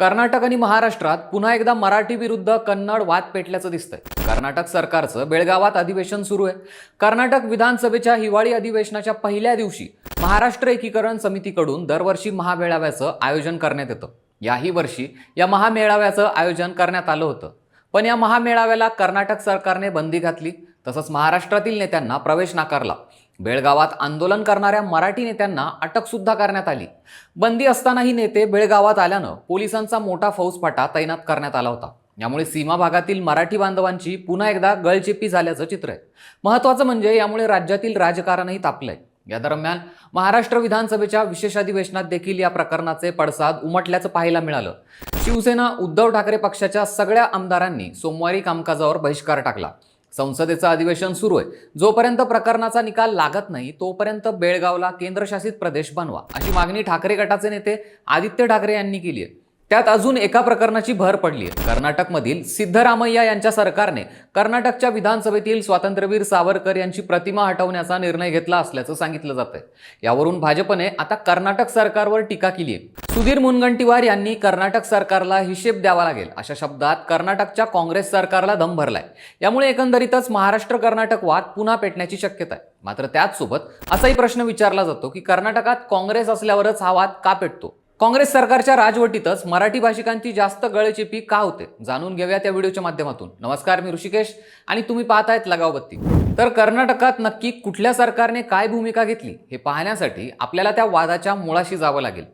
कर्नाटक आणि महाराष्ट्रात पुन्हा एकदा मराठी विरुद्ध कन्नड वाद पेटल्याचं दिसतंय. कर्नाटक सरकारचं बेळगावात अधिवेशन सुरू आहे. कर्नाटक विधानसभेच्या हिवाळी अधिवेशनाच्या पहिल्या दिवशी महाराष्ट्र एकीकरण समितीकडून दरवर्षी महामेळाव्याचं आयोजन करण्यात येतं. याही वर्षी या महामेळाव्याचं आयोजन करण्यात आलं होतं. पण या महामेळाव्याला कर्नाटक सरकारने बंदी घातली. तसंच महाराष्ट्रातील नेत्यांना प्रवेश नाकारला. बेळगावात आंदोलन करणाऱ्या मराठी नेत्यांना अटकसुद्धा करण्यात आली. बंदी असतानाही नेते बेळगावात आल्यानं पोलिसांचा मोठा फौजफाटा तैनात करण्यात आला होता. यामुळे सीमा भागातील मराठी बांधवांची पुन्हा एकदा गळचेपी झाल्याचं चित्र आहे. महत्त्वाचं म्हणजे यामुळे राज्यातील राजकारणही तापलंय. या दरम्यान महाराष्ट्र विधानसभेच्या विशेष अधिवेशनात देखील या प्रकरणाचे पडसाद उमटल्याचं पाहायला मिळालं. शिवसेना उद्धव ठाकरे पक्षाच्या सगळ्या आमदारांनी सोमवारी कामकाजावर बहिष्कार टाकला. संसदेचं अधिवेशन सुरू आहे. जोपर्यंत प्रकरणाचा निकाल लागत नाही तोपर्यंत बेळगावला केंद्रशासित प्रदेश बनवा अशी मागणी ठाकरे गटाचे नेते आदित्य ठाकरे यांनी केली आहे. त्यात अजून एका प्रकरणाची भर पडली आहे. कर्नाटकमधील सिद्धरामय्या यांच्या सरकारने कर्नाटकच्या विधानसभेतील स्वातंत्र्यवीर सावरकर यांची प्रतिमा हटवण्याचा निर्णय घेतला असल्याचं सांगितलं जात आहे यावरून भाजपने आता कर्नाटक सरकारवर टीका केली आहे. सुधीर मुनगंटीवार यांनी कर्नाटक सरकारला हिशेब द्यावा लागेल. अशा शब्दात कर्नाटकच्या काँग्रेस सरकारला दम भरलाय. यामुळे एकंदरीतच महाराष्ट्र कर्नाटक वाद पुन्हा पेटण्याची शक्यता आहे. मात्र त्याचसोबत असाही प्रश्न विचारला जातो की कर्नाटकात काँग्रेस असल्यावरच हा वाद का पेटतो? काँग्रेस सरकारच्या राजवटीतच मराठी भाषिकांची जास्त गळचिपी का होते? जाणून घेऊया त्या व्हिडिओच्या माध्यमातून. नमस्कार मी ऋषिकेश आणि तुम्ही पाहतायत लगावबत्ती तर कर्नाटकात नक्की कुठल्या सरकारने काय भूमिका घेतली हे पाहण्यासाठी आपल्याला त्या वादाच्या मुळाशी जावं लागेल.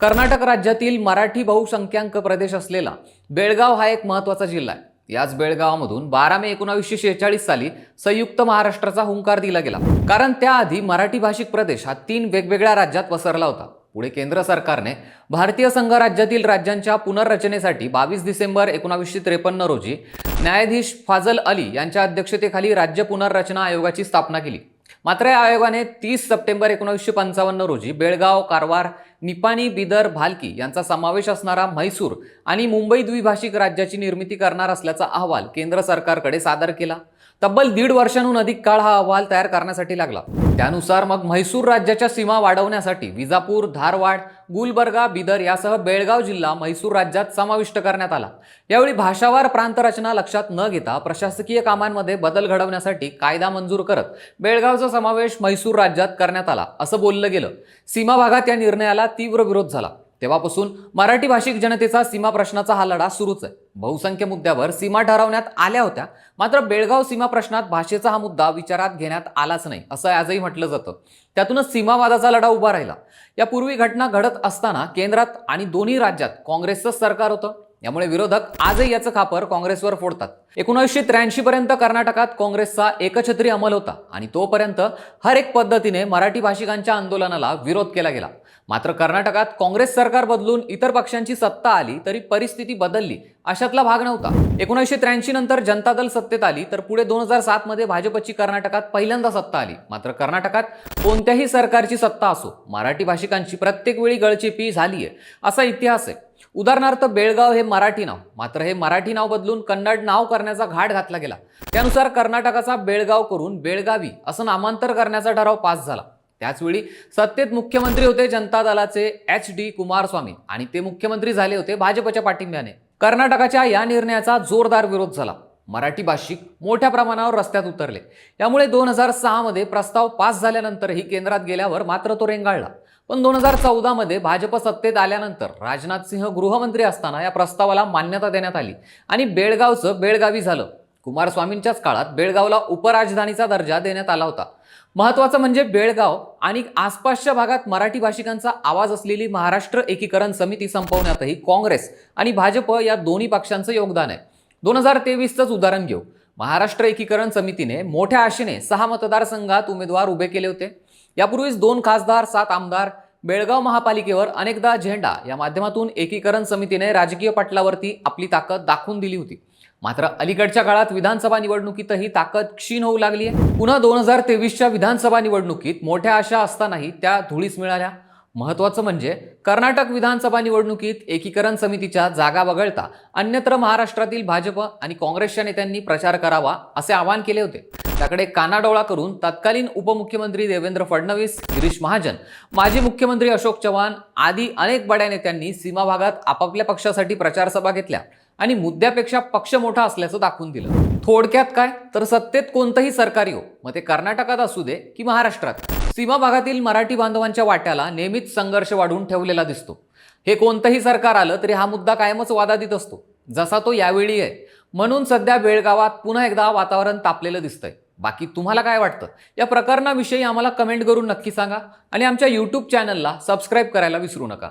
कर्नाटक राज्यातील मराठी बहुसंख्याक प्रदेश असलेला बेळगाव हा एक महत्त्वाचा जिल्हा आहे. याच बेळगावामधून बारा मे एकोणावीसशे शेहेचाळीस साली संयुक्त महाराष्ट्राचा हुंकार दिला गेला. कारण त्याआधी मराठी भाषिक प्रदेश हा तीन वेगवेगळ्या राज्यात पसरला होता. पुढे केंद्र सरकारने भारतीय संघ राज्यातील राज्यांच्या पुनर्रचनेसाठी बावीस डिसेंबर एकोणावीसशे त्रेपन्न रोजी न्यायाधीश फाजल अली यांच्या अध्यक्षतेखाली राज्य पुनर्रचना आयोगाची स्थापना केली. मात्र या आयोगाने तीस सप्टेंबर एकोणीसशे पंचावन्न रोजी बेळगाव कारवार निपाणी बिदर भालकी यांचा समावेश असणारा म्हैसूर आणि मुंबई द्विभाषिक राज्याची निर्मिती करणार असल्याचा अहवाल केंद्र सरकारकडे सादर केला. तब्बल दीड वर्षांहून अधिक काळ हा अहवाल तयार करण्यासाठी लागला. त्यानुसार मग म्हैसूर राज्याच्या सीमा वाढवण्यासाठी विजापूर धारवाड गुलबर्गा बिदर यासह बेळगाव जिल्हा म्हैसूर राज्यात समाविष्ट करण्यात आला. यावेळी भाषावार प्रांतरचना लक्षात न घेता प्रशासकीय कामांमध्ये बदल घडवण्यासाठी कायदा मंजूर करत बेळगावचा समावेश म्हैसूर राज्यात करण्यात आला असं बोललं गेलं. सीमा भागात या निर्णयाला तीव्र विरोध झाला. तेव्हापासून मराठी भाषिक जनतेचा सीमा प्रश्नाचा हा लढा सुरूच आहे. बहुसंख्य मुद्द्यावर सीमा ठरवण्यात आल्या होत्या. मात्र बेळगाव सीमा प्रश्नात भाषेचा हा मुद्दा विचारात घेण्यात आलाच नाही असं आजही म्हटलं जातं. त्यातूनच सीमावादाचा लढा उभा राहिला. यापूर्वी घटना घडत असताना केंद्रात आणि दोन्ही राज्यात काँग्रेसचं सरकार होतं. यामुळे विरोधक आजही याचं खापर काँग्रेसवर फोडतात. एकोणीसशे त्र्याऐंशी पर्यंत कर्नाटकात काँग्रेसचा एकछत्री अंमल होता आणि तोपर्यंत हर एक पद्धतीने मराठी भाषिकांच्या आंदोलनाला विरोध केला गेला. मात्र कर्नाटकात काँग्रेस सरकार बदलून इतर पक्षांची सत्ता आली तरी परिस्थिती बदलली. अशातला भाग नव्हता. एकोणीसशे त्र्याऐंशी नंतर जनता दल सत्तेत आली तर पुढे दोन हजार सात मध्ये भाजपची कर्नाटकात पहिल्यांदा सत्ता आली. मात्र कर्नाटकात कोणत्याही सरकारची सत्ता असो मराठी भाषिकांची प्रत्येक वेळी गळचेपी झालीय असा इतिहास आहे. उदाहरणार्थ बेळगाव हे मराठी नाव. मात्र हे मराठी नाव बदलून कन्नड नाव करण्याचा घाट घातला गेला. त्यानुसार कर्नाटकाचा बेळगाव करून बेळगावी असं नामांतर करण्याचा ठराव पास झाला. त्याचवेळी सत्तेत मुख्यमंत्री होते जनता दलाचे एच डी कुमारस्वामी आणि ते मुख्यमंत्री झाले होते भाजपच्या पाठिंब्याने. कर्नाटकाच्या या निर्णयाचा जोरदार विरोध झाला. मराठी भाषिक मोठ्या प्रमाणावर रस्त्यात उतरले. यामुळे दोन हजार सहामध्ये प्रस्ताव पास झाल्यानंतरही केंद्रात गेल्यावर मात्र तो रेंगाळला. पण दोन हजार चौदामध्ये भाजप सत्तेत आल्यानंतर राजनाथ सिंह गृहमंत्री असताना या प्रस्तावाला मान्यता देण्यात आली आणि बेळगावचं बेळगावी झालं. कुमारस्वामींच्याच काळात बेळगावला उपराजधानीचा दर्जा देण्यात आला होता. महत्वाचं म्हणजे बेळगाव आणि आसपासच्या भागात मराठी भाषिकांचा आवाज असलेली महाराष्ट्र एकीकरण समिती संपवण्यातही काँग्रेस आणि भाजप या दोन्ही पक्षांचं योगदान आहे. दोन हजार तेवीसचंच उदाहरण घेऊ. महाराष्ट्र एकीकरण समितीने मोठ्या आशेने सहा मतदारसंघात उमेदवार उभे केले होते. यापूर्वीच दोन खासदार सात आमदार बेळगाव महापालिकेवर अनेकदा झेंडा या माध्यमातून एकीकरण समितीने राजकीय पटलावरती आपली ताकद दाखवून दिली होती. मात्र अलीकडच्या काळात विधानसभा निवडणुकीतही ताकद क्षीण होऊ लागली आहे. पुन्हा दोन हजार तेवीसच्या विधानसभा निवडणुकीत मोठ्या आशा असतानाही त्या धुळीस मिळाल्या. महत्त्वाचं म्हणजे कर्नाटक विधानसभा निवडणुकीत एकीकरण समितीच्या जागा वगळता अन्यत्र महाराष्ट्रातील भाजप आणि काँग्रेसच्या नेत्यांनी प्रचार करावा असे आवाहन केले होते. त्याकडे कानाडोळा करून तत्कालीन उपमुख्यमंत्री देवेंद्र फडणवीस गिरीश महाजन माजी मुख्यमंत्री अशोक चव्हाण आदी अनेक बड्या नेत्यांनी सीमा भागात आपापल्या पक्षासाठी प्रचारसभा घेतल्या. आणि मुद्द्यापेक्षा पक्ष मोठा असल्याचं दाखवून दिलं. थोडक्यात काय? तर सत्तेत कोणतंही सरकारी हो मग ते कर्नाटकात असू दे की महाराष्ट्रात. सीमा भागातील मराठी बांधवांच्या वाट्याला नेहमीच संघर्ष वाढवून ठेवलेला दिसतो. हे कोणतंही सरकार आलं तरी हा मुद्दा कायमच वादातीत असतो. जसा तो यावेळी आहे. म्हणून सध्या बेळगावात पुन्हा एकदा वातावरण तापलेलं दिसतंय. बाकी तुम्हाला काय वाटतं? या प्रकरणाविषयी आम्हाला कमेंट करून नक्की सांगा आणि आमच्या यूट्यूब चॅनलला सबस्क्राईब करायला विसरू नका.